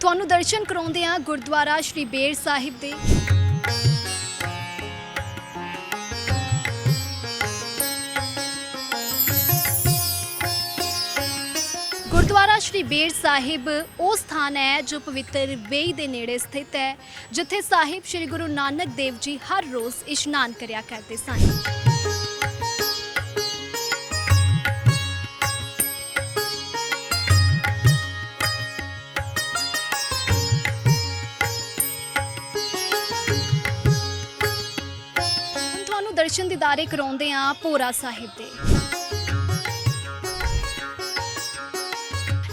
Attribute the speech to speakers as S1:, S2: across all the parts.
S1: ਤੁਹਾਨੂੰ ਦਰਸ਼ਨ ਕਰਾਉਂਦੇ ਆ ਗੁਰਦੁਆਰਾ ਸ਼੍ਰੀ ਬੇਰ ਸਾਹਿਬ ਦੇ। ਗੁਰਦੁਆਰਾ ਸ਼੍ਰੀ ਬੇਰ ਸਾਹਿਬ ਉਹ ਸਥਾਨ ਹੈ ਜੋ ਪਵਿੱਤਰ ਬੇਈ ਦੇ ਨੇੜੇ ਸਥਿਤ ਹੈ, ਜਿੱਥੇ ਸਾਹਿਬ ਸ਼੍ਰੀ ਗੁਰੂ ਨਾਨਕ ਦੇਵ ਜੀ ਹਰ ਰੋਜ਼ ਇਸ਼ਨਾਨ ਕਰਿਆ ਕਰਦੇ ਸਨ। ਦਰਸ਼ਨ ਦਿਦਾਰੇ ਕਰਾਉਂਦੇ ਆ ਭੋਰਾ ਸਾਹਿਬ ਦੇ।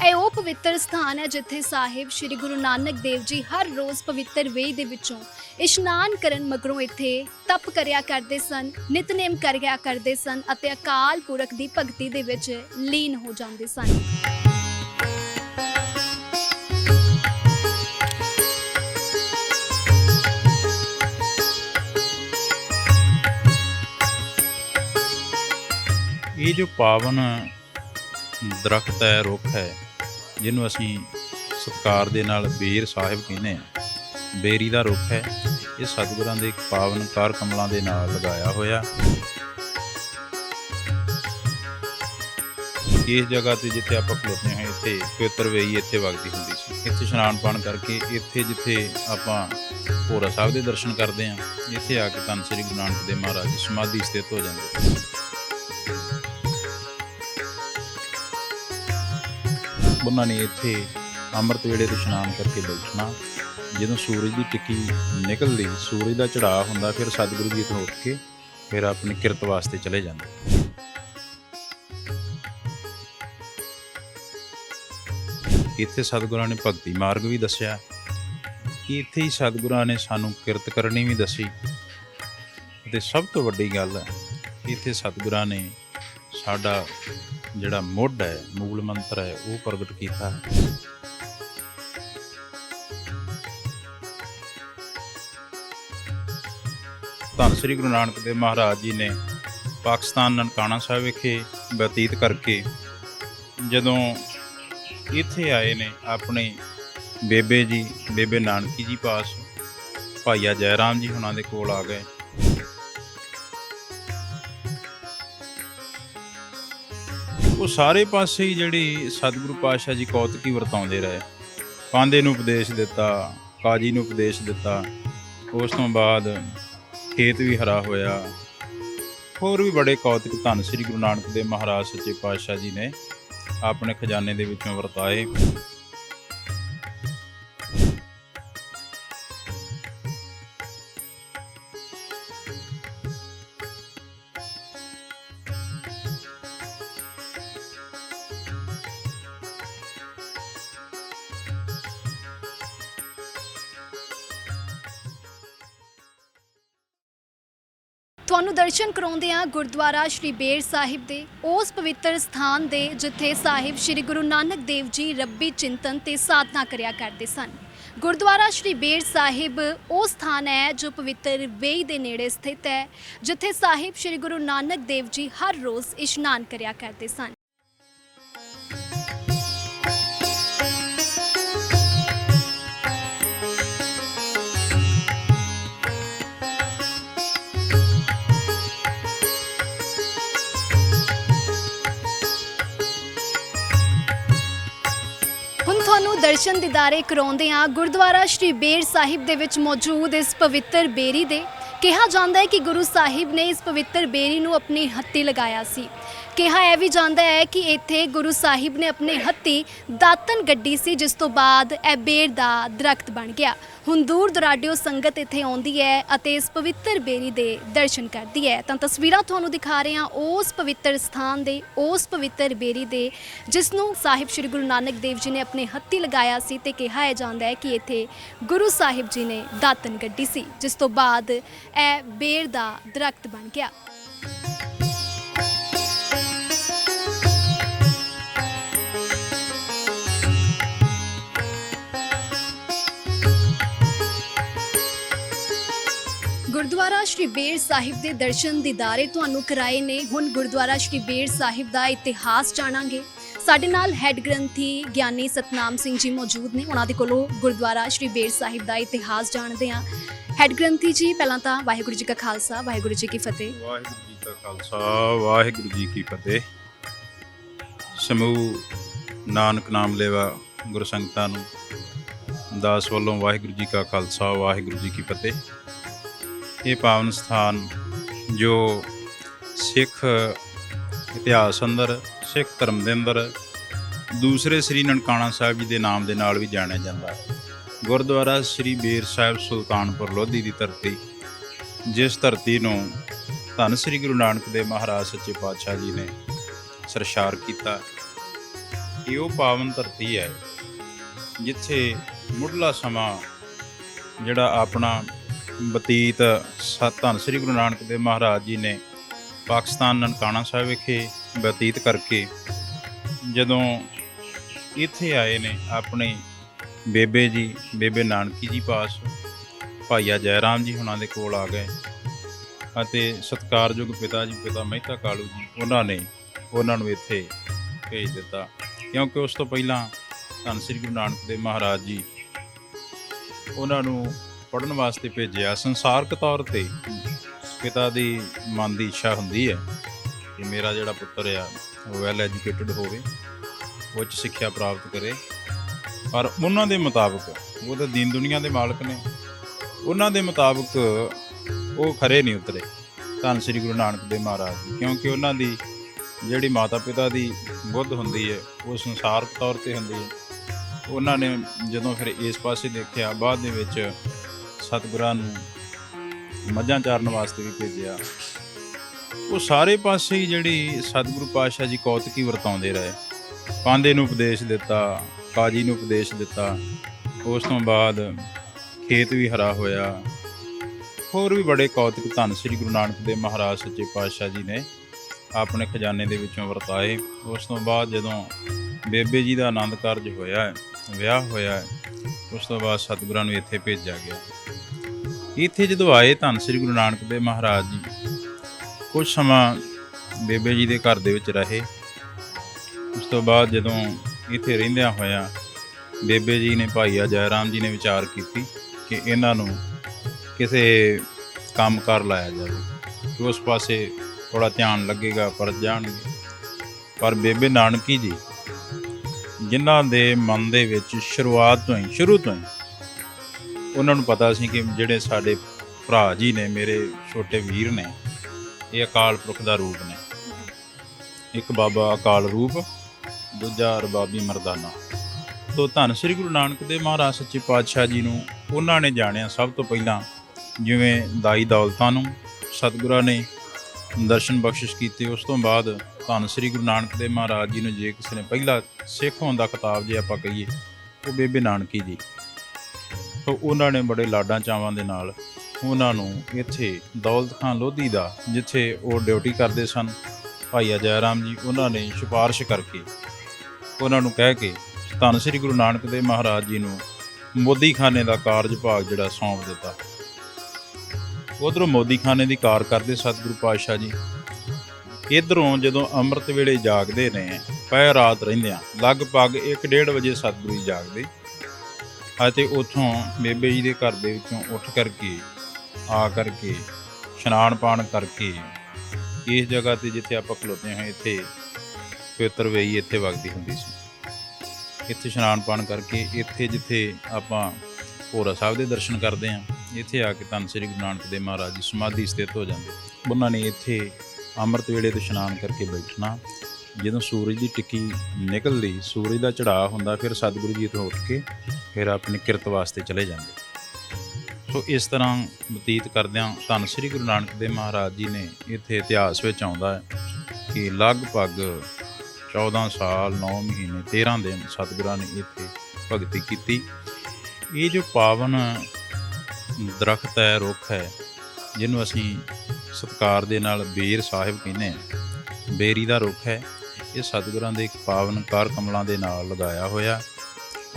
S1: ਇਹ ਉਹ ਪਵਿੱਤਰ ਸਥਾਨ ਹੈ ਜਿੱਥੇ ਸਾਹਿਬ ਸ੍ਰੀ ਗੁਰੂ ਨਾਨਕ ਦੇਵ ਜੀ ਹਰ ਰੋਜ਼ ਪਵਿੱਤਰ ਵੇਈ ਦੇ ਵਿੱਚੋਂ ਇਸ਼ਨਾਨ ਕਰਨ ਮਗਰੋਂ ਇੱਥੇ ਤਪ ਕਰਿਆ ਕਰਦੇ ਸਨ, ਨਿਤਨੇਮ ਕਰਿਆ ਕਰਦੇ ਸਨ ਅਤੇ ਅਕਾਲ ਪੁਰਖ ਦੀ ਭਗਤੀ ਦੇ ਵਿੱਚ ਲੀਨ ਹੋ ਜਾਂਦੇ ਸਨ।
S2: ਇਹ ਜੋ ਪਾਵਨ ਦਰਖਤ ਹੈ, ਰੁੱਖ ਹੈ, ਜਿਹਨੂੰ ਅਸੀਂ ਸਤਕਾਰ ਦੇ ਨਾਲ ਬੇਰ ਸਾਹਿਬ ਕਹਿੰਦੇ ਆ ਬੇਰੀ ਦਾ ਰੁੱਖ ਹੈ, ਇਹ ਸਤਿਗੁਰਾਂ ਦੇ ਇੱਕ ਪਾਵਨ ਕਾਰ ਕਮਲਾਂ ਦੇ ਨਾਲ ਲਗਾਇਆ ਹੋਇਆ। ਇਸ ਜਗ੍ਹਾ ਤੇ ਜਿੱਥੇ ਆਪਾਂ ਖਲੋਤੇ ਹਾਂ, ਇੱਥੇ ਪਵਿੱਤਰ ਵੇਈ ਇੱਥੇ ਵਗਦੀ ਹੁੰਦੀ ਸੀ। ਇੱਥੇ ਇਸ਼ਨਾਨ ਪਾਣ ਕਰਕੇ ਇੱਥੇ ਜਿੱਥੇ ਆਪਾਂ ਭੋਰਾ ਸਾਹਿਬ ਦੇ ਦਰਸ਼ਨ ਕਰਦੇ ਹਾਂ, ਇੱਥੇ ਆ ਕੇ ਧੰਨ ਸ੍ਰੀ ਗੁਰੂ ਨਾਨਕ ਦੇਵ ਮਹਾਰਾਜ ਜੀ ਸਮਾਧੀ ਸਥਿਤ ਹੋ ਜਾਂਦੇ। ਉਹਨਾਂ ਨੇ ਇੱਥੇ ਅੰਮ੍ਰਿਤ ਵੇਲੇ ਤੇ ਇਸ਼ਨਾਨ ਕਰਕੇ ਬੈਠਣਾ। ਜਦੋਂ ਸੂਰਜ ਦੀ ਟਿੱਕੀ ਨਿਕਲਦੀ, ਸੂਰਜ ਦਾ ਚੜਾਅ ਹੁੰਦਾ, ਫਿਰ ਸਤਿਗੁਰੂ ਜੀ ਤੋਂ ਉੱਠ ਕੇ ਫਿਰ ਆਪਣੀ ਕਿਰਤ ਵਾਸਤੇ ਚਲੇ ਜਾਂਦੇ। ਇੱਥੇ ਸਤਿਗੁਰਾਂ ਨੇ ਭਗਤੀ ਮਾਰਗ ਵੀ ਦੱਸਿਆ। ਕਿ ਇੱਥੇ ਹੀ ਸਤਿਗੁਰਾਂ ਨੇ ਸਾਨੂੰ ਕਿਰਤ ਕਰਨੀ ਵੀ ਦੱਸੀ। ਤੇ ਸਭ ਤੋਂ ਵੱਡੀ ਗੱਲ ਹੈ, ਇੱਥੇ ਸਤਿਗੁਰਾਂ ਨੇ ਸਾਡਾ ਜਿਹੜਾ ਮੁੱਢ ਹੈ, ਮੂਲ ਮੰਤਰ ਹੈ, ਉਹ ਪ੍ਰਗਟ ਕੀਤਾ ਹੈ। ਧੰਨ ਸ੍ਰੀ ਗੁਰੂ ਨਾਨਕ ਦੇਵ ਮਹਾਰਾਜ ਜੀ ਨੇ ਪਾਕਿਸਤਾਨ ਨਨਕਾਣਾ ਸਾਹਿਬ ਵਿਖੇ ਬਤੀਤ ਕਰਕੇ ਜਦੋਂ ਇੱਥੇ ਆਏ ਨੇ ਆਪਣੇ ਬੇਬੇ ਜੀ, ਬੇਬੇ ਨਾਨਕੀ ਜੀ ਪਾਸ, ਭਾਈਆ ਜੈ ਰਾਮ ਜੀ ਹੁਣਾਂ ਦੇ ਕੋਲ ਆ ਗਏ। ਉਹ ਸਾਰੇ ਪਾਸੇ ਹੀ ਜਿਹੜੀ ਸਤਿਗੁਰੂ ਪਾਤਸ਼ਾਹ ਜੀ ਕੌਤਕੀ ਵਰਤਾਉਂਦੇ ਰਹੇ। ਪਾਂਦੇ ਨੂੰ ਉਪਦੇਸ਼ ਦਿੱਤਾ, ਕਾਜੀ ਨੂੰ ਉਪਦੇਸ਼ ਦਿੱਤਾ। ਉਸ ਤੋਂ ਬਾਅਦ ਖੇਤ ਵੀ ਹਰਾ ਹੋਇਆ। ਹੋਰ ਵੀ ਬੜੇ ਕੌਤਕ ਧੰਨ ਸ੍ਰੀ ਗੁਰੂ ਨਾਨਕ ਦੇਵ ਮਹਾਰਾਜ ਸੱਚੇ ਪਾਤਸ਼ਾਹ ਜੀ ਨੇ ਆਪਣੇ ਖਜ਼ਾਨੇ ਦੇ ਵਿੱਚੋਂ ਵਰਤਾਏ।
S1: ਤੁਹਾਨੂੰ ਦਰਸ਼ਨ ਕਰਾਉਂਦੇ ਆ ਗੁਰਦੁਆਰਾ ਸ਼੍ਰੀ ਬੇਰ ਸਾਹਿਬ ਦੇ ਉਸ ਪਵਿੱਤਰ ਸਥਾਨ ਦੇ ਜਿੱਥੇ ਸਾਹਿਬ ਸ਼੍ਰੀ ਗੁਰੂ ਨਾਨਕ ਦੇਵ ਜੀ ਰੱਬੀ ਚਿੰਤਨ ਤੇ ਸਾਧਨਾ ਕਰਿਆ ਕਰਦੇ ਸਨ। ਗੁਰਦੁਆਰਾ ਸ਼੍ਰੀ ਬੇਰ ਸਾਹਿਬ ਉਹ ਸਥਾਨ ਹੈ ਜੋ ਪਵਿੱਤਰ ਵੇਈ ਦੇ ਨੇੜੇ ਸਥਿਤ ਹੈ, ਜਿੱਥੇ ਸਾਹਿਬ ਸ਼੍ਰੀ ਗੁਰੂ ਨਾਨਕ ਦੇਵ ਜੀ ਹਰ ਰੋਜ਼ ਇਸ਼ਨਾਨ ਕਰਿਆ ਕਰਦੇ ਸਨ। ਦਰਸ਼ਨ ਦਿਦਾਰੇ ਕਰਾਉਂਦੇ ਆ ਗੁਰਦੁਆਰਾ ਸ਼੍ਰੀ ਬੇਰ ਸਾਹਿਬ ਦੇ ਵਿੱਚ ਮੌਜੂਦ ਇਸ ਪਵਿੱਤਰ ਬੇਰੀ ਦੇ। ਕਿਹਾ ਜਾਂਦਾ ਹੈ ਕਿ ਗੁਰੂ ਸਾਹਿਬ ਨੇ ਇਸ ਪਵਿੱਤਰ ਬੇਰੀ ਨੂੰ ਆਪਣੀ ਹੱਥੀ ਲਗਾਇਆ ਸੀ। ਕਿਹਾ ਇਹ ਵੀ ਜਾਂਦਾ ਹੈ ਕਿ ਇੱਥੇ ਗੁਰੂ ਸਾਹਿਬ ਨੇ ਆਪਣੇ ਹੱਥੀ ਦਾਤਨ ਗੱਡੀ ਸੀ, ਜਿਸ ਤੋਂ ਬਾਅਦ ਇਹ ਬੇਰ ਦਾ ਦਰਖਤ ਬਣ ਗਿਆ। ਹੁਣ ਦੂਰ ਦਰਾਡਿਓ ਸੰਗਤ ਇੱਥੇ ਆਉਂਦੀ ਹੈ ਅਤੇ ਇਸ ਪਵਿੱਤਰ ਬੇਰੀ ਦੇ ਦਰਸ਼ਨ ਕਰਦੀ ਹੈ। ਤਾਂ ਤਸਵੀਰਾਂ ਤੁਹਾਨੂੰ ਦਿਖਾ ਰਹੇ ਹਾਂ ਉਸ ਪਵਿੱਤਰ ਸਥਾਨ ਦੇ, ਉਸ ਪਵਿੱਤਰ ਬੇਰੀ ਦੇ ਜਿਸ ਨੂੰ ਸਾਹਿਬ ਸ੍ਰੀ ਗੁਰੂ ਨਾਨਕ ਦੇਵ ਜੀ ਨੇ ਆਪਣੇ ਹੱਥੀ ਲਗਾਇਆ ਸੀ ਤੇ ਕਿਹਾ ਹੈ ਜਾਂਦਾ ਹੈ ਕਿ ਇੱਥੇ ਗੁਰੂ ਸਾਹਿਬ ਜੀ ਨੇ ਦਾਤਨ ਗੱਡੀ ਸੀ, ਜਿਸ ਤੋਂ ਬਾਅਦ ਇਹ ਬੇਰ ਦਾ ਦਰਖਤ ਬਣ ਗਿਆ। ਸ਼੍ਰੀ ਬੇਰ ਸਾਹਿਬ ਦੇ ਦਰਸ਼ਨ ਦੀਦਾਰੇ ਤੁਹਾਨੂੰ ਕਰਾਏ ਨੇ। ਹੁਣ ਗੁਰਦੁਆਰਾ ਸ਼੍ਰੀ ਬੇਰ ਸਾਹਿਬ ਦਾ ਇਤਿਹਾਸ ਜਾਣਾਂਗੇ। ਸਾਡੇ ਨਾਲ ਹੈੱਡ ਗ੍ਰੰਥੀ ਗਿਆਨੀ ਸਤਨਾਮ ਸਿੰਘ ਜੀ ਮੌਜੂਦ ਨੇ। ਉਹਨਾਂ ਦੇ ਕੋਲੋਂ ਗੁਰਦੁਆਰਾ ਸ਼੍ਰੀ ਬੇਰ ਸਾਹਿਬ ਦਾ ਇਤਿਹਾਸ ਜਾਣਦੇ ਹਾਂ। ਹੈੱਡ ਗ੍ਰੰਥੀ ਜੀ, ਪਹਿਲਾਂ ਤਾਂ ਵਾਹਿਗੁਰੂ ਜੀ ਕਾ ਖਾਲਸਾ, ਵਾਹਿਗੁਰੂ ਜੀ ਕੀ ਫਤਿਹ।
S2: ਵਾਹਿਗੁਰੂ ਜੀ ਕਾ ਖਾਲਸਾ, ਵਾਹਿਗੁਰੂ ਜੀ ਕੀ ਫਤਿਹ। ਸਮੂਹ ਨਾਨਕ ਨਾਮ ਲੈਵਾ ਗੁਰਸੰਗਤਾਂ ਨੂੰ ਦਾਸ ਵੱਲੋਂ ਵਾਹਿਗੁਰੂ ਜੀ ਕਾ ਖਾਲਸਾ, ਵਾਹਿਗੁਰੂ ਜੀ ਕੀ ਫਤਿਹ। ਇਹ ਪਾਵਨ ਸਥਾਨ ਜੋ ਸਿੱਖ ਇਤਿਹਾਸ ਅੰਦਰ, ਸਿੱਖ ਧਰਮ ਦੇ ਅੰਦਰ ਦੂਸਰੇ ਸ੍ਰੀ ਨਨਕਾਣਾ ਸਾਹਿਬ ਜੀ ਦੇ ਨਾਮ ਦੇ ਨਾਲ ਵੀ ਜਾਣਿਆ ਜਾਂਦਾ ਹੈ। ਗੁਰਦੁਆਰਾ ਸ੍ਰੀ ਬੇਰ ਸਾਹਿਬ ਸੁਲਤਾਨਪੁਰ ਲੋਧੀ ਦੀ ਧਰਤੀ, ਜਿਸ ਧਰਤੀ ਨੂੰ ਧੰਨ ਸ੍ਰੀ ਗੁਰੂ ਨਾਨਕ ਦੇਵ ਮਹਾਰਾਜ ਸੱਚੇ ਪਾਤਸ਼ਾਹ ਜੀ ਨੇ ਸਰਸ਼ਾਰ ਕੀਤਾ। ਇਹ ਉਹ ਪਾਵਨ ਧਰਤੀ ਹੈ ਜਿੱਥੇ ਮੁੱਢਲਾ ਸਮਾਂ ਜਿਹੜਾ ਆਪਣਾ ਬਤੀਤ ਸਤ ਧੰਨ ਸ੍ਰੀ ਗੁਰੂ ਨਾਨਕ ਦੇਵ ਮਹਾਰਾਜ ਜੀ ਨੇ ਪਾਕਿਸਤਾਨ ਨਨਕਾਣਾ ਸਾਹਿਬ ਵਿਖੇ ਬਤੀਤ ਕਰਕੇ ਜਦੋਂ ਇੱਥੇ ਆਏ ਨੇ ਆਪਣੇ ਬੇਬੇ ਜੀ, ਬੇਬੇ ਨਾਨਕੀ ਜੀ ਪਾਸ, ਭਾਈਆ ਜੈ ਰਾਮ ਜੀ ਹੁਣਾਂ ਦੇ ਕੋਲ ਆ ਗਏ ਅਤੇ ਸਤਿਕਾਰਯੋਗ ਪਿਤਾ ਜੀ, ਪਿਤਾ ਮਹਿਤਾ ਕਾਲੂ ਜੀ, ਉਹਨਾਂ ਨੇ ਉਹਨਾਂ ਨੂੰ ਇੱਥੇ ਭੇਜ ਦਿੱਤਾ। ਕਿਉਂਕਿ ਉਸ ਤੋਂ ਪਹਿਲਾਂ ਧੰਨ ਸ੍ਰੀ ਗੁਰੂ ਨਾਨਕ ਦੇਵ ਮਹਾਰਾਜ ਜੀ ਉਹਨਾਂ ਨੂੰ ਪੜਨ ਵਾਸਤੇ ਭੇਜਿਆ ਸੰਸਾਰਕ ਤੌਰ ਤੇ ਪਿਤਾ ਦੀ ਮਨ ਦੀ ਇੱਛਾ ਹੁੰਦੀ ਹੈ ਕਿ ਮੇਰਾ ਜਿਹੜਾ ਪੁੱਤਰ ਆ, ਉਹ ਵੈਲ ਐਜੂਕੇਟਡ ਹੋਵੇ, ਉੱਚ ਸਿੱਖਿਆ ਪ੍ਰਾਪਤ ਕਰੇ। ਪਰ ਉਹਨਾਂ ਦੇ ਮੁਤਾਬਕ, ਉਹ ਤਾਂ ਦੀਨ ਦੁਨੀਆ ਦੇ ਮਾਲਕ ਨੇ, ਉਹਨਾਂ ਦੇ ਮੁਤਾਬਕ ਉਹ ਖਰੇ ਨਹੀਂ ਉਤਰੇ। ਧੰਨ ਸ੍ਰੀ ਗੁਰੂ ਨਾਨਕ ਦੇਵ ਮਹਾਰਾਜ ਜੀ, ਕਿਉਂਕਿ ਉਹਨਾਂ ਦੀ ਜਿਹੜੀ ਮਾਤਾ ਪਿਤਾ ਦੀ ਬੁੱਧ ਹੁੰਦੀ ਹੈ, ਉਹ ਸੰਸਾਰਕ ਤੌਰ ਤੇ ਹੁੰਦੀ ਹੈ। ਉਹਨਾਂ ਨੇ ਜਦੋਂ ਫਿਰ ਇਸ ਪਾਸੇ ਦੇਖਿਆ, ਬਾਅਦ ਦੇ ਵਿੱਚ ਸਤਿਗੁਰਾਂ ਨੂੰ ਮੱਝਾਂ ਚਾਰਨ ਵਾਸਤੇ ਵੀ ਭੇਜਿਆ। ਉਹ ਸਾਰੇ ਪਾਸੇ ਹੀ ਜਿਹੜੀ ਸਤਿਗੁਰੂ ਪਾਤਸ਼ਾਹ ਜੀ ਕੌਤਕੀ ਵਰਤਾਉਂਦੇ ਰਹੇ। ਪਾਂਦੇ ਨੂੰ ਉਪਦੇਸ਼ ਦਿੱਤਾ ਕਾਜੀ ਨੂੰ ਉਪਦੇਸ਼ ਦਿੱਤਾ। ਉਸ ਤੋਂ ਬਾਅਦ ਖੇਤ ਵੀ ਹਰਾ ਹੋਇਆ। ਹੋਰ ਵੀ ਬੜੇ ਕੌਤਕ ਧੰਨ ਸ੍ਰੀ ਗੁਰੂ ਨਾਨਕ ਦੇਵ ਮਹਾਰਾਜ ਸੱਚੇ ਪਾਤਸ਼ਾਹ ਜੀ ਨੇ ਆਪਣੇ ਖਜ਼ਾਨੇ ਦੇ ਵਿੱਚੋਂ ਵਰਤਾਏ। ਉਸ ਤੋਂ ਬਾਅਦ ਜਦੋਂ ਬੇਬੇ ਜੀ ਦਾ ਆਨੰਦ ਕਾਰਜ ਹੋਇਆ ਹੈ, ਵਿਆਹ ਹੋਇਆ ਹੈ, ਉਸ ਤੋਂ ਬਾਅਦ ਸਤਿਗੁਰਾਂ ਨੂੰ ਇੱਥੇ ਭੇਜਿਆ ਗਿਆ। ਇੱਥੇ ਜਦੋਂ ਆਏ ਧੰਨ ਸ੍ਰੀ ਗੁਰੂ ਨਾਨਕ ਦੇਵ ਮਹਾਰਾਜ ਜੀ ਕੁਝ ਸਮਾਂ ਬੇਬੇ ਜੀ ਦੇ ਘਰ ਦੇ ਵਿੱਚ ਰਹੇ। ਉਸ ਤੋਂ ਬਾਅਦ ਜਦੋਂ ਇੱਥੇ ਰਹਿੰਦਿਆਂ ਹੋਇਆਂ ਬੇਬੇ ਜੀ ਨੇ ਭਾਈ ਜੈ ਰਾਮ ਜੀ ਨੇ ਵਿਚਾਰ ਕੀਤੀ ਕਿ ਇਹਨਾਂ ਨੂੰ ਕਿਸੇ ਕੰਮ ਕਰ ਲਾਇਆ ਜਾਵੇ। ਕਿ ਉਸ ਪਾਸੇ ਥੋੜਾ ਧਿਆਨ ਲੱਗੇਗਾ, ਪਰ ਜਾਣਗੇ। ਪਰ ਬੇਬੇ ਨਾਨਕੀ ਜੀ, ਜਿਨ੍ਹਾਂ ਦੇ ਮਨ ਦੇ ਵਿੱਚ ਸ਼ੁਰੂਆਤ ਤੋਂ ਹੀ, ਸ਼ੁਰੂ ਤੋਂ ਹੀ ਉਹਨਾਂ ਨੂੰ ਪਤਾ ਸੀ ਕਿ ਜਿਹੜੇ ਸਾਡੇ ਭਰਾ ਜੀ ਨੇ, ਮੇਰੇ ਛੋਟੇ ਵੀਰ ਨੇ, ਇਹ ਅਕਾਲ ਪੁਰਖ ਦਾ ਰੂਪ ਨੇ। ਇੱਕ ਬਾਬਾ ਅਕਾਲ ਰੂਪ, ਦੂਜਾ ਰਬਾਬੀ ਮਰਦਾਨਾ। ਤੋਂ ਧੰਨ ਸ੍ਰੀ ਗੁਰੂ ਨਾਨਕ ਦੇਵ ਮਹਾਰਾਜ ਸੱਚੇ ਪਾਤਸ਼ਾਹ ਜੀ ਨੂੰ ਉਹਨਾਂ ਨੇ ਜਾਣਿਆ ਸਭ ਤੋਂ ਪਹਿਲਾਂ, ਜਿਵੇਂ ਦਾਈ ਦੌਲਤਾਂ ਨੂੰ ਸਤਿਗੁਰਾਂ ਨੇ ਦਰਸ਼ਨ ਬਖਸ਼ਿਸ਼ ਕੀਤੇ, ਉਸ ਤੋਂ ਬਾਅਦ ਧੰਨ ਸ੍ਰੀ ਗੁਰੂ ਨਾਨਕ ਦੇਵ ਮਹਾਰਾਜ ਜੀ ਨੂੰ ਜੇ ਕਿਸੇ ਨੇ ਪਹਿਲਾ ਸਿੱਖ ਹੋਣ ਦਾ ਖਿਤਾਬ ਜੇ ਆਪਾਂ ਕਹੀਏ, ਉਹ ਬੇਬੇ ਨਾਨਕੀ ਜੀ। ਸੋ ਉਹਨਾਂ ਨੇ ਬੜੇ ਲਾਡਾਂ ਚਾਵਾਂ ਦੇ ਨਾਲ ਉਹਨਾਂ ਨੂੰ ਇੱਥੇ ਦੌਲਤ ਖਾਨ ਲੋਧੀ ਦਾ, ਜਿੱਥੇ ਉਹ ਡਿਊਟੀ ਕਰਦੇ ਸਨ, ਭਾਈ ਜੈ ਰਾਮ ਜੀ, ਉਹਨਾਂ ਨੇ ਸਿਫਾਰਿਸ਼ ਕਰਕੇ ਉਹਨਾਂ ਨੂੰ ਕਹਿ ਕੇ ਧੰਨ ਸ੍ਰੀ ਗੁਰੂ ਨਾਨਕ ਦੇਵ ਮਹਾਰਾਜ ਜੀ ਨੂੰ ਮੋਦੀਖਾਨੇ ਦਾ ਕਾਰਜ ਭਾਗ ਜਿਹੜਾ ਸੌਂਪ ਦਿੱਤਾ। ਉਧਰੋਂ ਮੋਦੀਖਾਨੇ ਦੀ ਕਾਰ ਕਰਦੇ ਸਤਿਗੁਰੂ ਪਾਤਸ਼ਾਹ ਜੀ। ਇਧਰੋਂ ਜਦੋਂ ਅੰਮ੍ਰਿਤ ਵੇਲੇ ਜਾਗਦੇ ਨੇ ਪੈ ਰਾਤ ਰਹਿੰਦੇ ਆ ਲਗਭਗ 1:30 ਵਜੇ ਸਤਿਗੁਰੂ ਜੀ ਜਾਗਦੇ। ਅਤੇ ਉਥੋਂ ਬੇਬੇ ਜੀ ਦੇ ਘਰ ਦੇ ਵਿੱਚੋਂ ਉੱਠ ਕਰਕੇ, ਆ ਕਰਕੇ, ਇਸ਼ਨਾਨ ਪਾਣ ਕਰਕੇ ਇਸ ਜਗ੍ਹਾ ਤੇ ਜਿੱਥੇ ਆਪਾਂ ਖਲੋਤੇ ਹਾਂ, ਇੱਥੇ ਪਵਿੱਤਰ ਵੇਈ ਇੱਥੇ ਵਗਦੀ ਹੁੰਦੀ ਸੀ। ਇੱਥੇ ਇਸ਼ਨਾਨ ਪਾਣ ਕਰਕੇ ਇੱਥੇ ਜਿੱਥੇ ਆਪਾਂ ਭੋਰਾ ਸਾਹਿਬ ਦੇ ਦਰਸ਼ਨ ਕਰਦੇ ਹਾਂ, ਇੱਥੇ ਆ ਕੇ ਧੰਨ ਸ੍ਰੀ ਗੁਰੂ ਨਾਨਕ ਦੇਵ ਮਹਾਰਾਜ ਦੀ ਸਮਾਧੀ ਸਥਿਤ ਹੋ ਜਾਂਦੇ। ਉਹਨਾਂ ਨੇ ਇੱਥੇ ਅੰਮ੍ਰਿਤ ਵੇਲੇ ਤੇ ਇਸ਼ਨਾਨ ਕਰਕੇ ਬੈਠਣਾ, ਜਦੋਂ ਸੂਰਜ ਦੀ ਟਿੱਕੀ ਨਿਕਲਦੀ, ਸੂਰਜ ਦਾ ਚੜਾਅ ਹੁੰਦਾ, ਫਿਰ ਸਤਿਗੁਰੂ ਜੀ ਤੋਂ ਉੱਠ ਕੇ ਫਿਰ ਆਪਣੀ ਕਿਰਤ ਵਾਸਤੇ ਚਲੇ ਜਾਂਦੇ। ਸੋ ਇਸ ਤਰ੍ਹਾਂ ਬਤੀਤ ਕਰਦਿਆਂ ਧੰਨ ਸ੍ਰੀ ਗੁਰੂ ਨਾਨਕ ਦੇਵ ਮਹਾਰਾਜ ਜੀ ਨੇ ਇੱਥੇ ਇਤਿਹਾਸ ਵਿੱਚ ਆਉਂਦਾ ਹੈ ਕਿ ਲਗਭਗ 14 ਸਾਲ 9 ਮਹੀਨੇ 13 ਦਿਨ ਸਤਿਗੁਰਾਂ ਨੇ ਇੱਥੇ ਭਗਤੀ ਕੀਤੀ। ਇਹ ਜੋ ਪਾਵਨ ਦਰਖਤ ਹੈ, ਰੁੱਖ ਹੈ, ਜਿਹਨੂੰ ਅਸੀਂ ਸਤਕਾਰ ਦੇ ਨਾਲ ਬੇਰ ਸਾਹਿਬ ਕਹਿੰਦੇ ਹਾਂ, ਬੇਰੀ ਦਾ ਰੁੱਖ ਹੈ, ਇਹ ਸਤਿਗੁਰਾਂ ਦੇ ਇੱਕ ਪਾਵਨ ਕਰ ਕਮਲਾਂ ਦੇ ਨਾਲ ਲਗਾਇਆ ਹੋਇਆ।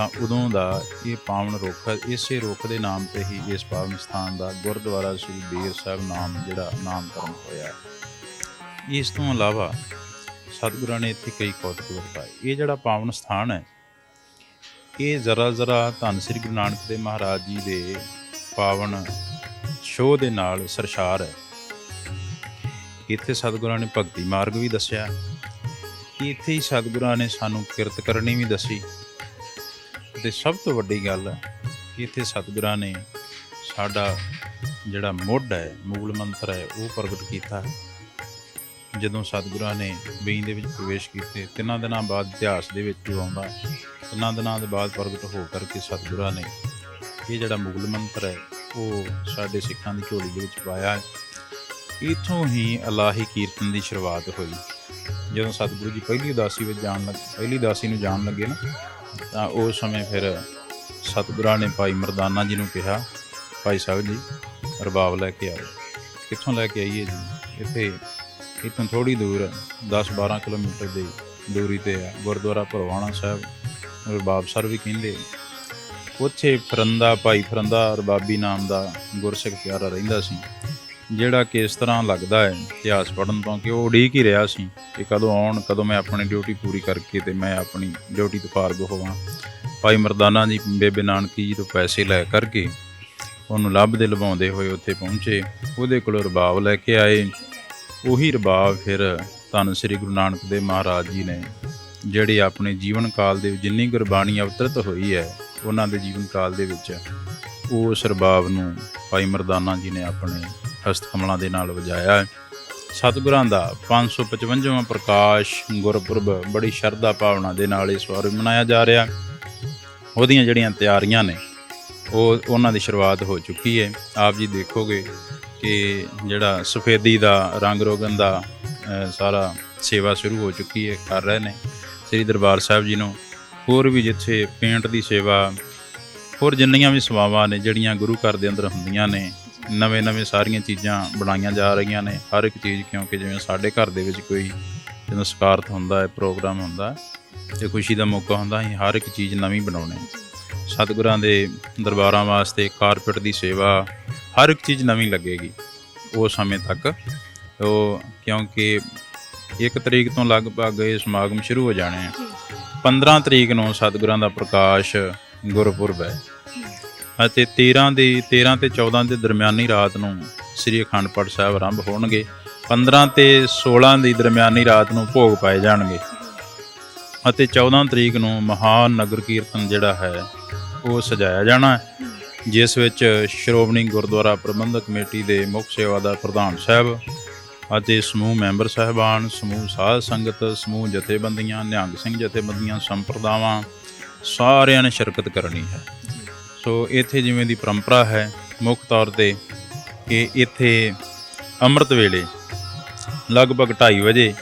S2: ਤਾਂ ਉਦੋਂ ਦਾ ਇਹ ਪਾਵਨ ਰੁੱਖ ਇਸੇ ਰੁੱਖ ਦੇ ਨਾਮ ਤੇ ਹੀ ਇਸ ਪਾਵਨ ਸਥਾਨ ਦਾ ਗੁਰਦੁਆਰਾ ਸ੍ਰੀ ਬੇਰ ਸਾਹਿਬ ਨਾਮ ਜਿਹੜਾ ਨਾਮਕਰਨ ਹੋਇਆ ਇਸ ਤੋਂ ਇਲਾਵਾ ਸਤਿਗੁਰਾਂ ਨੇ ਇੱਥੇ ਕਈ ਕੌਤਕ ਵਰਤਾਏ। ਇਹ ਜਿਹੜਾ ਪਾਵਨ ਸਥਾਨ ਹੈ, ਇਹ ਜ਼ਰਾ ਜ਼ਰਾ ਧੰਨ ਸ੍ਰੀ ਗੁਰੂ ਨਾਨਕ ਦੇਵ ਮਹਾਰਾਜ ਜੀ ਦੇ ਪਾਵਨ ਸ਼ੋਅ ਦੇ ਨਾਲ ਸਰਸ਼ਾਰ ਹੈ। ਇੱਥੇ ਸਤਿਗੁਰਾਂ ਨੇ ਭਗਤੀ ਮਾਰਗ ਵੀ ਦੱਸਿਆ। ਇੱਥੇ ਹੀ ਸਤਿਗੁਰਾਂ ਨੇ ਸਾਨੂੰ ਕਿਰਤ ਕਰਨੀ ਵੀ ਦੱਸੀ। ਤੇ ਸਭ ਤੋਂ ਵੱਡੀ ਗੱਲ ਹੈ ਕਿ ਇੱਥੇ ਸਤਿਗੁਰਾਂ ਨੇ ਸਾਡਾ ਜਿਹੜਾ ਮੁੱਢ ਹੈ, ਮੂਲ ਮੰਤਰ ਹੈ, ਉਹ ਪ੍ਰਗਟ ਕੀਤਾ ਹੈ। ਜਦੋਂ ਸਤਿਗੁਰਾਂ ਨੇ ਬੀਂ ਦੇ ਵਿੱਚ ਪ੍ਰਵੇਸ਼ ਕੀਤੇ, ਤਿੰਨਾਂ ਦਿਨਾਂ ਬਾਅਦ ਇਤਿਹਾਸ ਦੇ ਵਿੱਚ ਜੋ ਆਉਂਦਾ, ਤਿੰਨਾਂ ਦਿਨਾਂ ਦੇ ਬਾਅਦ ਪ੍ਰਗਟ ਹੋ ਕਰਕੇ ਸਤਿਗੁਰਾਂ ਨੇ ਇਹ ਜਿਹੜਾ ਮੂਲ ਮੰਤਰ ਹੈ, ਉਹ ਸਾਡੇ ਸਿੱਖਾਂ ਦੀ ਝੋਲੀ ਦੇ ਵਿੱਚ ਪਾਇਆ ਹੈ। ਇਥੋਂ ਹੀ ਅਲਾਹੀ ਕੀਰਤਨ ਦੀ ਸ਼ੁਰੂਆਤ ਹੋਈ। ਜਦੋਂ ਸਤਿਗੁਰੂ ਜੀ ਪਹਿਲੀ ਉਦਾਸੀ ਵਿੱਚ ਜਾਣ ਲੱਗ, ਪਹਿਲੀ ਉਦਾਸੀ ਨੂੰ ਜਾਣ ਲੱਗੇ ਨਾ ਤਾਂ ਉਸ ਸਮੇਂ ਫਿਰ ਸਤਿਗੁਰਾਂ ਨੇ ਭਾਈ ਮਰਦਾਨਾ ਜੀ ਨੂੰ ਕਿਹਾ, ਭਾਈ ਸਾਹਿਬ ਜੀ, ਰਬਾਬ ਲੈ ਕੇ ਆਓ। ਕਿੱਥੋਂ ਲੈ ਕੇ ਆਈਏ ਜੀ? ਇੱਥੇ, ਇੱਥੋਂ ਥੋੜੀ ਦੂਰ 10-12 ਕਿਲੋਮੀਟਰ ਦੀ ਦੂਰੀ ਤੇ ਹੈ ਗੁਰਦੁਆਰਾ ਭਰਵਾਣਾ ਸਾਹਿਬ। ਰਬਾਬ ਸਰ ਵੀ ਕਹਿੰਦੇ, ਉੱਥੇ ਫਰੰਦਾ, ਭਾਈ ਫਰੰਦਾ ਰਬਾਬੀ ਨਾਮ ਦਾ ਗੁਰਸਿੱਖ ਪਿਆਰਾ ਰਹਿੰਦਾ ਸੀ। ਜਿਹੜਾ ਕਿ ਇਸ ਤਰ੍ਹਾਂ ਲੱਗਦਾ ਹੈ ਇਤਿਹਾਸ ਪੜਨ ਤੋਂ ਕਿ ਉਹ ਉਡੀਕ ਹੀ ਰਿਹਾ ਸੀ ਕਿ ਕਦੋਂ ਆਉਣ, ਕਦੋਂ ਮੈਂ ਆਪਣੀ ਡਿਊਟੀ ਪੂਰੀ ਕਰਕੇ ਤੇ ਮੈਂ ਆਪਣੀ ਡਿਊਟੀ ਤੋਂ ਫਾਰਗ ਹੋਵਾਂ। ਭਾਈ ਮਰਦਾਨਾ ਜੀ, ਬੇਬੇ ਨਾਨਕੀ ਜੀ ਤੋਂ ਪੈਸੇ ਲੈ ਕਰਕੇ ਉਹਨੂੰ ਲੱਭਦੇ ਲਵਾਉਂਦੇ ਹੋਏ ਉੱਥੇ ਪਹੁੰਚੇ। ਉਹਦੇ ਕੋਲ ਰਬਾਬ ਲੈ ਕੇ ਆਏ। ਉਹੀ ਰਬਾਬ ਫਿਰ ਧੰਨ ਸ੍ਰੀ ਗੁਰੂ ਨਾਨਕ ਦੇਵ ਮਹਾਰਾਜ ਜੀ ਨੇ, ਜਿਹੜੇ ਆਪਣੇ ਜੀਵਨ ਕਾਲ ਦੇ ਜਿੰਨੀ ਗੁਰਬਾਣੀ ਅਵਤਰਿਤ ਹੋਈ ਹੈ, ਉਹਨਾਂ ਦੇ ਜੀਵਨ ਕਾਲ ਦੇ ਵਿੱਚ ਉਸ ਰਬਾਬ ਨੂੰ ਭਾਈ ਮਰਦਾਨਾ ਜੀ ਨੇ ਆਪਣੇ ਹਸਤ ਕਮਲਾਂ ਦੇ ਨਾਲ ਵਜਾਇਆ ਸਤਿਗੁਰਾਂ ਦਾ 555ਵਾਂ ਪ੍ਰਕਾਸ਼ ਗੁਰਪੁਰਬ ਬੜੀ ਸ਼ਰਧਾ ਭਾਵਨਾ ਦੇ ਨਾਲ ਇਸ ਵਾਰ ਮਨਾਇਆ ਜਾ ਰਿਹਾ ਉਹਦੀਆਂ ਜਿਹੜੀਆਂ ਤਿਆਰੀਆਂ ਨੇ, ਉਹ ਉਹਨਾਂ ਦੀ ਸ਼ੁਰੂਆਤ ਹੋ ਚੁੱਕੀ ਹੈ। ਆਪ ਜੀ ਦੇਖੋਗੇ ਕਿ ਜਿਹੜਾ ਸਫੇਦੀ ਦਾ, ਰੰਗ ਰੋਗਨ ਦਾ ਸਾਰਾ ਸੇਵਾ ਸ਼ੁਰੂ ਹੋ ਚੁੱਕੀ ਹੈ, ਕਰ ਰਹੇ ਨੇ। ਸ੍ਰੀ ਦਰਬਾਰ ਸਾਹਿਬ ਜੀ ਨੂੰ ਹੋਰ ਵੀ ਜਿੱਥੇ ਪੇਂਟ ਦੀ ਸੇਵਾ, ਹੋਰ ਜਿੰਨੀਆਂ ਵੀ ਸੇਵਾਵਾਂ ਨੇ, ਜਿਹੜੀਆਂ ਗੁਰੂ ਘਰ ਦੇ ਅੰਦਰ ਹੁੰਦੀਆਂ ਨੇ ਨਵੇਂ ਨਵੇਂ ਸਾਰੀਆਂ ਚੀਜ਼ਾਂ ਬਣਾਈਆਂ ਜਾ ਰਹੀਆਂ ਨੇ ਹਰ ਇੱਕ ਚੀਜ਼ ਕਿਉਂਕਿ ਜਿਵੇਂ ਸਾਡੇ ਘਰ ਦੇ ਵਿੱਚ ਕੋਈ ਜਦੋਂ ਸਕਾਰਤ ਹੁੰਦਾ ਹੈ ਪ੍ਰੋਗਰਾਮ ਹੁੰਦਾ ਹੈ ਤੇ ਖੁਸ਼ੀ ਦਾ ਮੌਕਾ ਹੁੰਦਾ ਅਸੀਂ ਹਰ ਇੱਕ ਚੀਜ਼ ਨਵੀਂ ਬਣਾਉਣੇ ਸਤਿਗੁਰਾਂ ਦੇ ਦਰਬਾਰਾਂ ਵਾਸਤੇ ਕਾਰਪੈਟ ਦੀ ਸੇਵਾ ਹਰ ਇੱਕ ਚੀਜ਼ ਨਵੀਂ ਲੱਗੇਗੀ ਉਹ ਸਮੇਂ ਤੱਕ। ਉਹ ਕਿਉਂਕਿ ਇੱਕ ਤਰੀਕ ਤੋਂ ਲਗਭਗ ਇਹ ਸਮਾਗਮ ਸ਼ੁਰੂ ਹੋ ਜਾਣੇ ਆ। 15 ਤਰੀਕ ਨੂੰ ਸਤਿਗੁਰਾਂ ਦਾ ਪ੍ਰਕਾਸ਼ ਗੁਰਪੁਰਬ ਹੈ। ਅਤੇ 13 ਦੀ 13 ਤੇ 14 ਦੇ ਦਰਮਿਆਨੀ ਰਾਤ ਨੂੰ ਸ੍ਰੀ ਅਖੰਡ ਪਾਠ ਸਾਹਿਬ ਆਰੰਭ ਹੋਣਗੇ। 15 ਤੇ 16 ਦੀ ਦਰਮਿਆਨੀ ਰਾਤ ਨੂੰ ਭੋਗ ਪਾਏ ਜਾਣਗੇ। ਅਤੇ 14 ਤਰੀਕ ਨੂੰ ਮਹਾਨ ਨਗਰ ਕੀਰਤਨ ਜਿਹੜਾ ਹੈ, ਉਹ ਸਜਾਇਆ ਜਾਣਾ ਹੈ, ਜਿਸ ਵਿੱਚ ਸ਼੍ਰੋਮਣੀ ਗੁਰਦੁਆਰਾ ਪ੍ਰਬੰਧਕ ਕਮੇਟੀ ਦੇ ਮੁੱਖ ਸੇਵਾਦਾਰ ਪ੍ਰਧਾਨ ਸਾਹਿਬ ਅਤੇ ਸਮੂਹ ਮੈਂਬਰ ਸਹਿਬਾਨ, ਸਮੂਹ ਸਾਧ ਸੰਗਤ, ਸਮੂਹ ਜਥੇਬੰਦੀਆਂ, ਨਿਹੰਗ ਸਿੰਘ ਜਥੇਬੰਦੀਆਂ, ਸੰਪਰਦਾਵਾਂ ਸਾਰਿਆਂ ਨੇ ਸ਼ਿਰਕਤ ਕਰਨੀ ਹੈ। ਸੋ ਇੱਥੇ ਜਿਵੇਂ ਦੀ ਪਰੰਪਰਾ ਹੈ ਮੁੱਖ ਤੌਰ ਤੇ ਕਿ ਇੱਥੇ ਅੰਮ੍ਰਿਤ ਵੇਲੇ ਲਗਭਗ 2:30 ਵਜੇ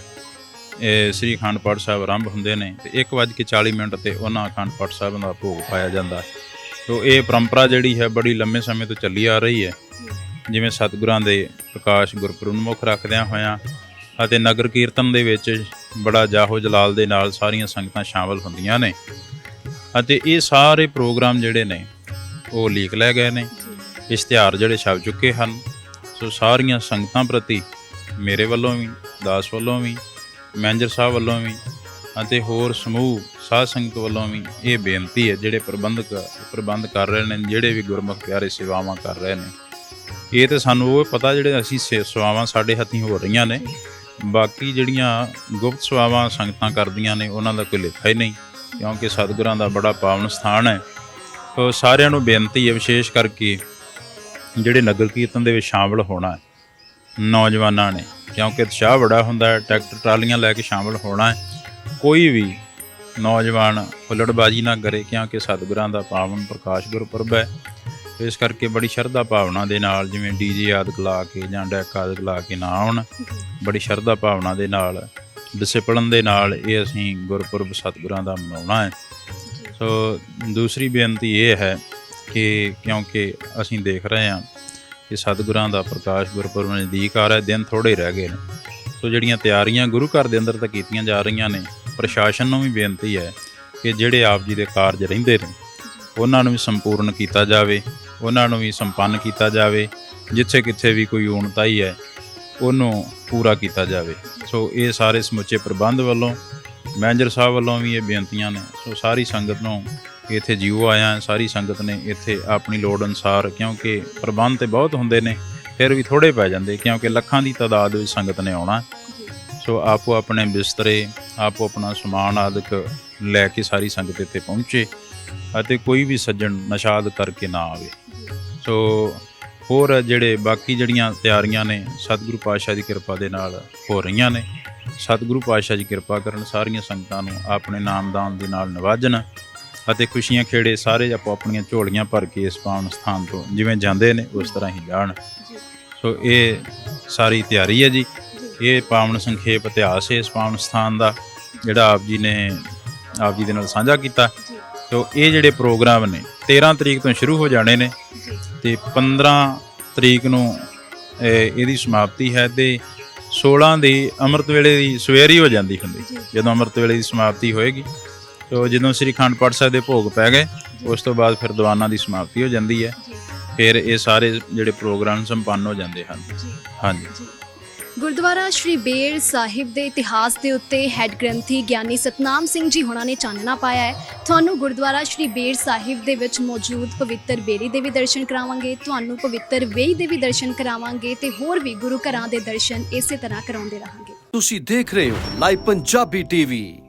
S2: ਸ੍ਰੀ ਅਖੰਡ ਪਾਠ ਸਾਹਿਬ ਆਰੰਭ ਹੁੰਦੇ ਨੇ ਤੇ 1:40 ਮਿੰਟ ਤੇ ਉਹਨਾਂ ਅਖੰਡ ਪਾਠ ਸਾਹਿਬ ਦਾ ਭੋਗ ਪਾਇਆ ਜਾਂਦਾ। ਹੈ ਸੋ ਇਹ ਪਰੰਪਰਾ ਜਿਹੜੀ ਹੈ ਬੜੀ ਲੰਮੇ ਸਮੇਂ ਤੋਂ ਚੱਲੀ ਆ ਰਹੀ ਹੈ। ਜਿਵੇਂ ਸਤਿਗੁਰਾਂ ਦੇ ਪ੍ਰਕਾਸ਼ ਗੁਰਪੁਰਬ ਨੂੰ ਮੁੱਖ ਰੱਖਦਿਆਂ ਹੋਇਆਂ ਅਤੇ ਨਗਰ ਕੀਰਤਨ ਦੇ ਵਿੱਚ ਬੜਾ ਜਾਹੋ ਜਲਾਲ ਦੇ ਨਾਲ ਸਾਰੀਆਂ ਸੰਗਤਾਂ ਸ਼ਾਮਲ ਹੁੰਦੀਆਂ ਨੇ। ਅਤੇ ਇਹ ਸਾਰੇ ਪ੍ਰੋਗਰਾਮ ਜਿਹੜੇ ਨੇ ਉਹ ਲੀਕ ਲੈ ਗਏ ਨੇ। ਇਸ਼ਤਿਹਾਰ ਜਿਹੜੇ ਛਪ ਚੁੱਕੇ ਹਨ ਸੋ ਸਾਰੀਆਂ ਸੰਗਤਾਂ ਪ੍ਰਤੀ ਮੇਰੇ ਵੱਲੋਂ ਵੀ ਦਾਸ ਵੱਲੋਂ ਵੀ ਮੈਨੇਜਰ ਸਾਹਿਬ ਵੱਲੋਂ ਵੀ ਅਤੇ ਹੋਰ ਸਮੂਹ ਸਾਧ ਸੰਗਤ ਵੱਲੋਂ ਵੀ ਇਹ ਬੇਨਤੀ ਹੈ ਜਿਹੜੇ ਪ੍ਰਬੰਧਕ ਪ੍ਰਬੰਧ ਕਰ ਰਹੇ ਨੇ ਜਿਹੜੇ ਵੀ ਗੁਰਮੁਖ ਪਿਆਰੇ ਸੇਵਾਵਾਂ ਕਰ ਰਹੇ ਨੇ। ਇਹ ਤੇ ਸਾਨੂੰ ਉਹ ਪਤਾ ਜਿਹੜੇ ਅਸੀਂ ਸੇਵਾਵਾਂ ਸਾਡੇ ਹੱਥੀਂ ਹੋ ਰਹੀਆਂ ਨੇ। ਬਾਕੀ ਜਿਹੜੀਆਂ ਗੁਪਤ ਸੇਵਾਵਾਂ ਸੰਗਤਾਂ ਕਰਦੀਆਂ ਨੇ ਉਹਨਾਂ ਦਾ ਕੋਈ ਲੇਖਾ ਹੀ ਨਹੀਂ ਕਿਉਂਕਿ ਸਤਿਗੁਰਾਂ ਦਾ ਬੜਾ ਪਾਵਨ ਸਥਾਨ ਹੈ। ਸਾਰਿਆਂ ਨੂੰ ਬੇਨਤੀ ਹੈ ਵਿਸ਼ੇਸ਼ ਕਰਕੇ ਜਿਹੜੇ ਨਗਰ ਕੀਰਤਨ ਦੇ ਵਿੱਚ ਸ਼ਾਮਲ ਹੋਣਾ ਹੈ, ਨੌਜਵਾਨਾਂ ਨੇ, ਕਿਉਂਕਿ ਉਤਸ਼ਾਹ ਬੜਾ ਹੁੰਦਾ ਹੈ, ਟਰੈਕਟਰ ਟਰਾਲੀਆਂ ਲੈ ਕੇ ਸ਼ਾਮਲ ਹੋਣਾ ਹੈ, ਕੋਈ ਵੀ ਨੌਜਵਾਨ ਹੁੱਲੜਬਾਜੀ ਨਾ ਕਰੇ, ਕਿਉਂਕਿ ਸਤਿਗੁਰਾਂ ਦਾ ਪਾਵਨ ਪ੍ਰਕਾਸ਼ ਗੁਰਪੁਰਬ ਹੈ। ਇਸ ਕਰਕੇ ਬੜੀ ਸ਼ਰਧਾ ਭਾਵਨਾ ਦੇ ਨਾਲ ਜਿਵੇਂ ਡੀਜੇ ਆਦਿ ਲਾ ਕੇ ਜਾਂ ਡੈਕ ਆਦਿ ਲਾ ਕੇ ਨਾ ਆਉਣ, ਬੜੀ ਸ਼ਰਧਾ ਭਾਵਨਾ ਦੇ ਨਾਲ ਡਿਸਪਲਨ ਦੇ ਨਾਲ ਇਹ ਅਸੀਂ ਗੁਰਪੁਰਬ ਸਤਿਗੁਰਾਂ ਦਾ ਮਨਾਉਣਾ ਹੈ। ਸੋ ਦੂਸਰੀ ਬੇਨਤੀ ਇਹ ਹੈ ਕਿ ਕਿਉਂਕਿ ਅਸੀਂ ਦੇਖ ਰਹੇ ਹਾਂ ਕਿ ਸਤਿਗੁਰਾਂ ਦਾ ਪ੍ਰਕਾਸ਼ ਗੁਰਪੁਰਬ ਨਜ਼ਦੀਕ ਆ ਰਿਹਾ, ਦਿਨ ਥੋੜੇ ਰਹਿ ਗਏ ਨੇ। ਸੋ ਜਿਹੜੀਆਂ ਤਿਆਰੀਆਂ ਗੁਰੂ ਘਰ ਦੇ ਅੰਦਰ ਤਾਂ ਕੀਤੀਆਂ ਜਾ ਰਹੀਆਂ ਨੇ, ਪ੍ਰਸ਼ਾਸਨ ਨੂੰ ਵੀ ਬੇਨਤੀ ਹੈ ਕਿ ਜਿਹੜੇ ਆਪ ਜੀ ਦੇ ਕਾਰਜ ਰਹਿੰਦੇ ਨੇ, ਉਹਨਾਂ ਨੂੰ ਵੀ ਸੰਪੂਰਨ ਕੀਤਾ ਜਾਵੇ, ਉਹਨਾਂ ਨੂੰ ਵੀ ਸੰਪੰਨ ਕੀਤਾ ਜਾਵੇ ਜਿੱਥੇ ਕਿੱਥੇ ਵੀ ਕੋਈ ਊਣਤਾਈ ਹੈ, ਉਹਨੂੰ ਪੂਰਾ ਕੀਤਾ ਜਾਵੇ। ਸੋ ਇਹ ਸਾਰੇ ਸਮੁੱਚੇ ਪ੍ਰਬੰਧ ਵੱਲੋਂ ਮੈਨੇਜਰ ਸਾਹਿਬ ਵੱਲੋਂ ਵੀ ਇਹ ਬੇਨਤੀਆਂ ਨੇ। ਸੋ ਸਾਰੀ ਸੰਗਤ ਨੂੰ ਇੱਥੇ ਜੀਓ ਆਇਆ, ਸਾਰੀ ਸੰਗਤ ਨੇ ਇੱਥੇ ਆਪਣੀ ਲੋੜ ਅਨੁਸਾਰ, ਕਿਉਂਕਿ ਪ੍ਰਬੰਧ ਤੇ ਬਹੁਤ ਹੁੰਦੇ ਨੇ, ਫਿਰ ਵੀ ਥੋੜੇ ਪੈ ਜਾਂਦੇ, ਕਿਉਂਕਿ ਲੱਖਾਂ ਦੀ ਤਾਦਾਦ ਵਿੱਚ ਸੰਗਤ ਨੇ ਆਉਣਾ। ਸੋ ਆਪੋ ਆਪਣੇ ਬਿਸਤਰੇ, ਆਪੋ ਆਪਣਾ ਸਮਾਨ ਆਦਿਕ ਲੈ ਕੇ ਸਾਰੀ ਸੰਗਤ ਇੱਥੇ ਪਹੁੰਚੇ ਅਤੇ ਕੋਈ ਵੀ ਸੱਜਣ ਨਸ਼ਾਦ ਕਰਕੇ ਨਾ ਆਵੇ। ਸੋ ਹੋਰ ਜਿਹੜੇ ਬਾਕੀ ਜਿਹੜੀਆਂ ਤਿਆਰੀਆਂ ਨੇ, ਸਤਿਗੁਰੂ ਪਾਤਸ਼ਾਹ ਦੀ ਕਿਰਪਾ ਦੇ ਨਾਲ ਹੋ ਰਹੀਆਂ ਨੇ। ਸਤਿਗੁਰੂ ਪਾਤਸ਼ਾਹ ਜੀ ਕਿਰਪਾ ਕਰਨ ਸਾਰੀਆਂ ਸੰਗਤਾਂ ਨੂੰ ਆਪਣੇ ਨਾਮਦਾਨ ਦੇ ਨਾਲ ਨਵਾਜਣ ਅਤੇ ਖੁਸ਼ੀਆਂ ਖੇੜੇ ਸਾਰੇ ਆਪੋ ਆਪਣੀਆਂ ਝੋਲੀਆਂ ਭਰ ਕੇ ਇਸ ਪਾਵਨ ਸਥਾਨ ਤੋਂ ਜਿਵੇਂ ਜਾਂਦੇ ਨੇ ਉਸ ਤਰ੍ਹਾਂ ਹੀ ਜਾਣ। ਸੋ ਇਹ ਸਾਰੀ ਤਿਆਰੀ ਹੈ ਜੀ। ਇਹ ਪਾਵਨ ਸੰਖੇਪ ਇਤਿਹਾਸ ਹੈ ਇਸ ਪਾਵਨ ਸਥਾਨ ਦਾ ਜਿਹੜਾ ਆਪ ਜੀ ਨੇ ਆਪ ਜੀ ਦੇ ਨਾਲ ਸਾਂਝਾ ਕੀਤਾ। ਸੋ ਇਹ ਜਿਹੜੇ ਪ੍ਰੋਗਰਾਮ ਨੇ 13 ਤਰੀਕ ਤੋਂ ਸ਼ੁਰੂ ਹੋ ਜਾਣੇ ਨੇ ਤੇ 15 ਤਰੀਕ ਨੂੰ ਇਹ- ਇਹਦੀ ਸਮਾਪਤੀ ਹੈ ਤੇ 16 ਦੀ ਅੰਮ੍ਰਿਤ ਵੇਲੇ ਦੀ ਸਵੇਰ ਹੀ ਹੋ ਜਾਂਦੀ ਹੁੰਦੀ। ਜਦੋਂ ਅੰਮ੍ਰਿਤ ਵੇਲੇ ਦੀ ਸਮਾਪਤੀ ਹੋਏਗੀ ਤੋ ਜਦੋਂ ਸ੍ਰੀ ਅਖੰਡ ਪਾਠ ਸਾਹਿਬ ਦੇ ਭੋਗ ਪੈ ਗਏ ਉਸ ਤੋਂ ਬਾਅਦ ਫਿਰ ਦੀਵਾਨਾਂ ਦੀ ਸਮਾਪਤੀ ਹੋ ਜਾਂਦੀ ਹੈ। ਫਿਰ ਇਹ ਸਾਰੇ ਜਿਹੜੇ ਪ੍ਰੋਗਰਾਮ ਸੰਪੰਨ ਹੋ ਜਾਂਦੇ ਹਨ। ਹਾਂਜੀ।
S1: ਗੁਰਦੁਆਰਾ ਸ਼੍ਰੀ ਬੇਰ ਸਾਹਿਬ ਦੇ ਇਤਿਹਾਸ ਦੇ ਉੱਤੇ ਹੈੱਡ ਗ੍ਰੰਥੀ ਗਿਆਨੀ ਸਤਨਾਮ ਸਿੰਘ ਜੀ ਹੁਣਾਂ ਨੇ ਚਾਨਣਾ ਪਾਇਆ ਹੈ। ਤੁਹਾਨੂੰ ਗੁਰਦੁਆਰਾ ਸ਼੍ਰੀ ਬੇਰ ਸਾਹਿਬ ਦੇ ਵਿੱਚ ਮੌਜੂਦ ਪਵਿੱਤਰ ਬੇਰੀ ਦੇ ਵੀ ਦਰਸ਼ਨ ਕਰਾਵਾਂਗੇ, ਤੁਹਾਨੂੰ ਪਵਿੱਤਰ ਵੇਈ ਦੇ ਵੀ ਦਰਸ਼ਨ ਕਰਾਵਾਂਗੇ ਤੇ ਹੋਰ ਵੀ ਗੁਰੂ ਘਰਾਂ ਦੇ ਦਰਸ਼ਨ ਇਸੇ ਤਰ੍ਹਾਂ ਕਰਾਉਂਦੇ ਰਹਾਂਗੇ।
S3: ਤੁਸੀਂ ਦੇਖ ਰਹੇ ਹੋ ਲਾਈਵ ਪੰਜਾਬੀ ਟੀਵੀ।